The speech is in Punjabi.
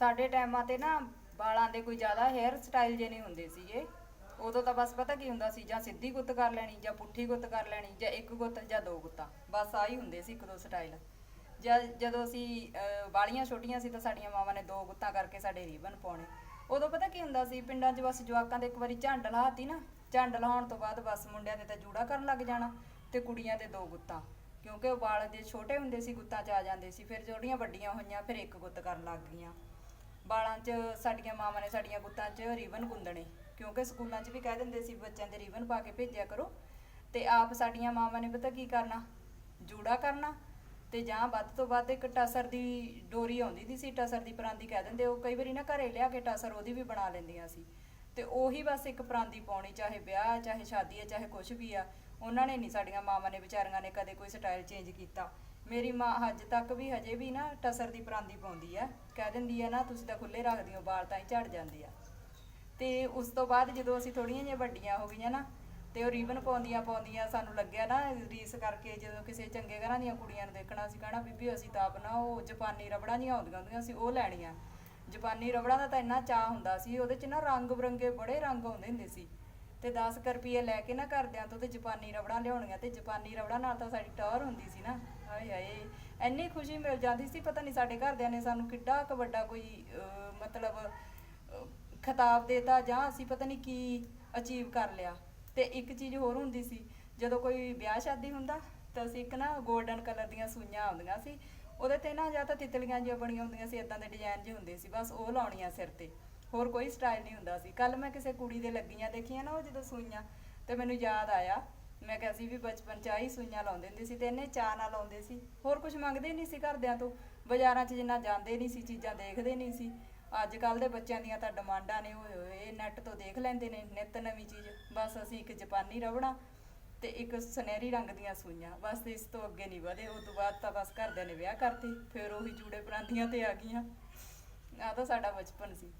ਸਾਡੇ ਟਾਈਮਾਂ ਤੇ ਨਾ ਵਾਲਾਂ ਦੇ ਕੋਈ ਜ਼ਿਆਦਾ ਹੇਅਰ ਸਟਾਈਲ ਜੇ ਨਹੀਂ ਹੁੰਦੇ ਸੀਗੇ। ਉਦੋਂ ਤਾਂ ਬਸ ਪਤਾ ਕੀ ਹੁੰਦਾ ਸੀ, ਜਾਂ ਸਿੱਧੀ ਗੁੱਤ ਕਰ ਲੈਣੀ, ਜਾਂ ਪੁੱਠੀ ਗੁੱਤ ਕਰ ਲੈਣੀ, ਜਾਂ ਇੱਕ ਗੁੱਤ, ਜਾਂ ਦੋ ਗੁੱਤਾਂ। ਬਸ ਆਹੀ ਹੁੰਦੇ ਸੀ ਇੱਕ ਦੋ ਸਟਾਈਲ ਜਦ ਜਦੋਂ ਅਸੀਂ ਵਾਲੀਆਂ ਛੋਟੀਆਂ ਸੀ ਤਾਂ ਸਾਡੀਆਂ ਮਾਵਾਂ ਨੇ ਦੋ ਗੁੱਤਾਂ ਕਰਕੇ ਸਾਡੇ ਰੀਬਨ ਪਾਉਣੇ। ਉਦੋਂ ਪਤਾ ਕੀ ਹੁੰਦਾ ਸੀ, ਪਿੰਡਾਂ 'ਚ ਬਸ ਜਵਾਕਾਂ ਦੇ ਇੱਕ ਵਾਰੀ ਝੰਡ ਲਾਤੀ ਨਾ, ਝੰਡ ਲਾਉਣ ਤੋਂ ਬਾਅਦ ਬਸ ਮੁੰਡਿਆਂ ਦੇ ਤਾਂ ਜੂੜਾ ਕਰਨ ਲੱਗ ਜਾਣਾ ਤੇ ਕੁੜੀਆਂ ਦੇ ਦੋ ਗੁੱਤਾਂ। ਕਿਉਂਕਿ ਉਹ ਵਾਲ ਦੇ ਛੋਟੇ ਹੁੰਦੇ ਸੀ, ਗੁੱਤਾਂ 'ਚ ਆ ਜਾਂਦੇ ਸੀ, ਫਿਰ ਜਿਹੜੀਆਂ ਵੱਡੀਆਂ ਹੋਈਆਂ, ਫਿਰ ਇੱਕ ਗੁੱਤ ਕਰਨ ਲੱਗ ਗਈਆਂ। ਵਾਲਾਂ 'ਚ ਸਾਡੀਆਂ ਮਾਵਾਂ ਨੇ ਸਾਡੀਆਂ ਗੁੱਤਾਂ 'ਚ ਰੀਬਨ ਗੁੰਦਣੇ। ਕਿਉਂਕਿ ਸਕੂਲਾਂ 'ਚ ਵੀ ਕਹਿ ਦਿੰਦੇ ਸੀ ਬੱਚਿਆਂ ਦੇ ਰੀਬਨ ਪਾ ਕੇ ਭੇਜਿਆ ਕਰੋ। ਤੇ ਆਪ ਸਾਡੀਆਂ ਮਾਵਾਂ ਨੇ ਪਤਾ ਕੀ ਕਰਨਾ? ਜੂੜਾ ਕਰਨਾ। ਤੇ ਜਾਂ ਵੱਧ ਤੋਂ ਵੱਧ ਇੱਕ ਟਸਰ ਦੀ ਡੋਰੀ ਆਉਂਦੀ ਦੀ ਸੀ ਟਸਰ ਦੀ ਪਰਾਂਦੀ ਕਹਿ ਦਿੰਦੇ ਉਹ ਕਈ ਵਾਰੀ ਨਾ ਘਰੇ ਲਿਆ ਕੇ ਟਸਰ ਉਹਦੀ ਵੀ ਬਣਾ ਲੈਂਦੀਆਂ ਸੀ। ਤੇ ਉਹੀ ਬਸ ਇੱਕ ਪਰਾਂਦੀ ਪਾਉਣੀ ਚਾਹੇ ਵਿਆਹ ਹੈ, ਚਾਹੇ ਸ਼ਾਦੀ ਹੈ ਚਾਹੇ ਕੁਝ ਵੀ ਆ। ਉਹਨਾਂ ਨੇ ਨਹੀਂ ਸਾਡੀਆਂ ਮਾਵਾਂ ਨੇ ਵਿਚਾਰੀਆਂ ਨੇ ਕਦੇ ਕੋਈ ਸਟਾਈਲ ਚੇਂਜ ਕੀਤਾ। ਮੇਰੀ ਮਾਂ ਅੱਜ ਤੱਕ ਵੀ ਹਜੇ ਵੀ ਨਾ ਟਸਰ ਦੀ ਪਰਾਂਦੀ ਪਾਉਂਦੀ ਆ। ਕਹਿ ਦਿੰਦੀ ਆ ਨਾ, ਤੁਸੀਂ ਤਾਂ ਖੁੱਲੇ ਰੱਖਦੇ ਹੋ ਵਾਲ ਤਾਂ ਹੀ ਝੜ ਜਾਂਦੇ ਆ। ਤੇ ਉਸ ਤੋਂ ਬਾਅਦ ਜਦੋਂ ਅਸੀਂ ਥੋੜੀਆਂ ਜਿਹੀਆਂ ਵੱਡੀਆਂ ਹੋ ਗਈਆਂ ਨਾ, ਤੇ ਉਹ ਰੀਬਨ ਪਾਉਂਦੀਆਂ ਪਾਉਂਦੀਆਂ ਸਾਨੂੰ ਲੱਗਿਆ ਨਾ, ਰੀਸ ਕਰਕੇ ਜਦੋਂ ਕਿਸੇ ਚੰਗੇ ਘਰਾਂ ਦੀਆਂ ਕੁੜੀਆਂ ਨੂੰ ਦੇਖਣਾ ਸੀ ਕਹਿਣਾ, ਬੀਬੀ, ਅਸੀਂ ਤਾਂ ਆਪਣਾ ਉਹ ਜਾਪਾਨੀ ਰਬੜਾਂ ਦੀਆਂ ਆਉਂਦੀਆਂ ਹੁੰਦੀਆਂ ਸੀ, ਉਹ ਲੈਣੀਆਂ। ਜਾਪਾਨੀ ਰਬੜਾਂ ਦਾ ਤਾਂ ਇੰਨਾ ਚਾਹ ਹੁੰਦਾ ਸੀ, ਉਹਦੇ 'ਚ ਨਾ ਰੰਗ ਬਰੰਗੇ ਬੜੇ ਰੰਗ ਆਉਂਦੇ ਹੁੰਦੇ ਸੀ। ਤੇ 10 ਕੁ ਰੁਪਏ ਲੈ ਕੇ ਨਾ ਘਰਦਿਆਂ ਤੋਂ ਤੇ ਜਾਪਾਨੀ ਰਬੜਾਂ ਲਿਆਉਣੀਆਂ ਤੇ ਜਾਪਾਨੀ ਰਬੜਾਂ ਨਾਲ ਤਾਂ ਸਾਡੀ ਟੌਰ ਹੁੰਦੀ ਸੀ ਨਾ। ਹਾਏ ਹਾਏ, ਇੰਨੀ ਖੁਸ਼ੀ ਮਿਲ ਜਾਂਦੀ ਸੀ, ਪਤਾ ਨਹੀਂ ਸਾਡੇ ਘਰਦਿਆਂ ਨੇ ਸਾਨੂੰ ਕਿੱਡਾ ਕੁ ਵੱਡਾ ਕੋਈ ਮਤਲਬ ਖਿਤਾਬ ਦੇਤਾ ਜਾਂ ਅਸੀਂ ਪਤਾ ਨਹੀਂ ਕੀ ਅਚੀਵ ਕਰ ਲਿਆ। ਤੇ ਇੱਕ ਚੀਜ਼ ਹੋਰ ਹੁੰਦੀ ਸੀ, ਜਦੋਂ ਕੋਈ ਵਿਆਹ ਸ਼ਾਦੀ ਹੁੰਦਾ, ਤਾਂ ਅਸੀਂ ਇੱਕ ਨਾ 골ਡਨ ਕਲਰ ਦੀਆਂ ਸੂਈਆਂ ਆਉਂਦੀਆਂ ਸੀ, ਉਹਦੇ ਤੇ ਨਾ ਜਾਂ ਤਾਂ ਤਿਤਲੀਆਂ ਜਿਹੀਆਂ ਬਣੀਆਂ ਹੁੰਦੀਆਂ ਸੀ ਇਦਾਂ ਦੇ ਡਿਜ਼ਾਈਨ ਜਿਹੇ ਹੁੰਦੇ ਸੀ, ਬਸ ਉਹ ਲਾਉਣੀਆਂ ਸਿਰ ਤੇ। ਹੋਰ ਕੋਈ ਸਟਾਈਲ ਨਹੀਂ ਹੁੰਦਾ ਸੀ। ਕੱਲ ਮੈਂ ਕਿਸੇ ਕੁੜੀ ਦੇ ਲੱਗੀਆਂ ਦੇਖੀਆਂ ਨਾ, ਉਹ ਜਦੋਂ ਸੂਈਆਂ, ਤੇ ਮੈਨੂੰ ਯਾਦ ਆਇਆ। ਮੈਂ ਕਿਹਾ ਸੀ ਵੀ ਬਚਪਨ ਚ ਆਹੀ ਸੂਈਆਂ ਲਾਉਂਦੇ ਹੁੰਦੇ ਸੀ ਤੇ ਇਹਨੇ ਚਾਹ ਨਾਲ ਲਾਉਂਦੇ ਸੀ। ਹੋਰ ਕੁਝ ਮੰਗਦੇ ਨਹੀਂ ਸੀ ਘਰਦਿਆਂ ਤੋਂ। ਬਾਜ਼ਾਰਾਂ 'ਚ ਜਿੰਨਾ ਜਾਂਦੇ ਨਹੀਂ ਸੀ, ਚੀਜ਼ਾਂ ਦੇਖਦੇ ਨਹੀਂ ਸੀ। ਅੱਜ ਕੱਲ ਦੇ ਬੱਚਿਆਂ ਦੀਆਂ ਤਾਂ ਡਿਮਾਂਡਾਂ ਨੇ, ਓਏ ਹੋਏ ਨੈਟ ਤੋਂ ਦੇਖ ਲੈਂਦੇ ਨੇ, ਨਿੱਤ ਨਵੀਂ ਚੀਜ਼। ਬਸ ਅਸੀਂ ਇੱਕ ਜਾਪਾਨੀ ਰਬੜਾ ਤੇ ਇੱਕ ਸੁਨਹਿਰੀ ਰੰਗ ਦੀਆਂ ਸੂਈਆਂ। ਬਸ ਇਸ ਤੋਂ ਅੱਗੇ ਨਹੀਂ ਵਧੇ। ਉਸ ਤੋਂ ਬਾਅਦ ਤਾਂ ਬਸ ਘਰਦਿਆਂ ਨੇ ਵਿਆਹ ਕਰਤੀ। ਫਿਰ ਉਹੀ ਜੂੜੇ ਪਰਾਂਦੀਆਂ ਤੇ ਆ ਗਈਆਂ। ਆ ਤਾਂ ਸਾਡਾ ਬਚਪਨ ਸੀ।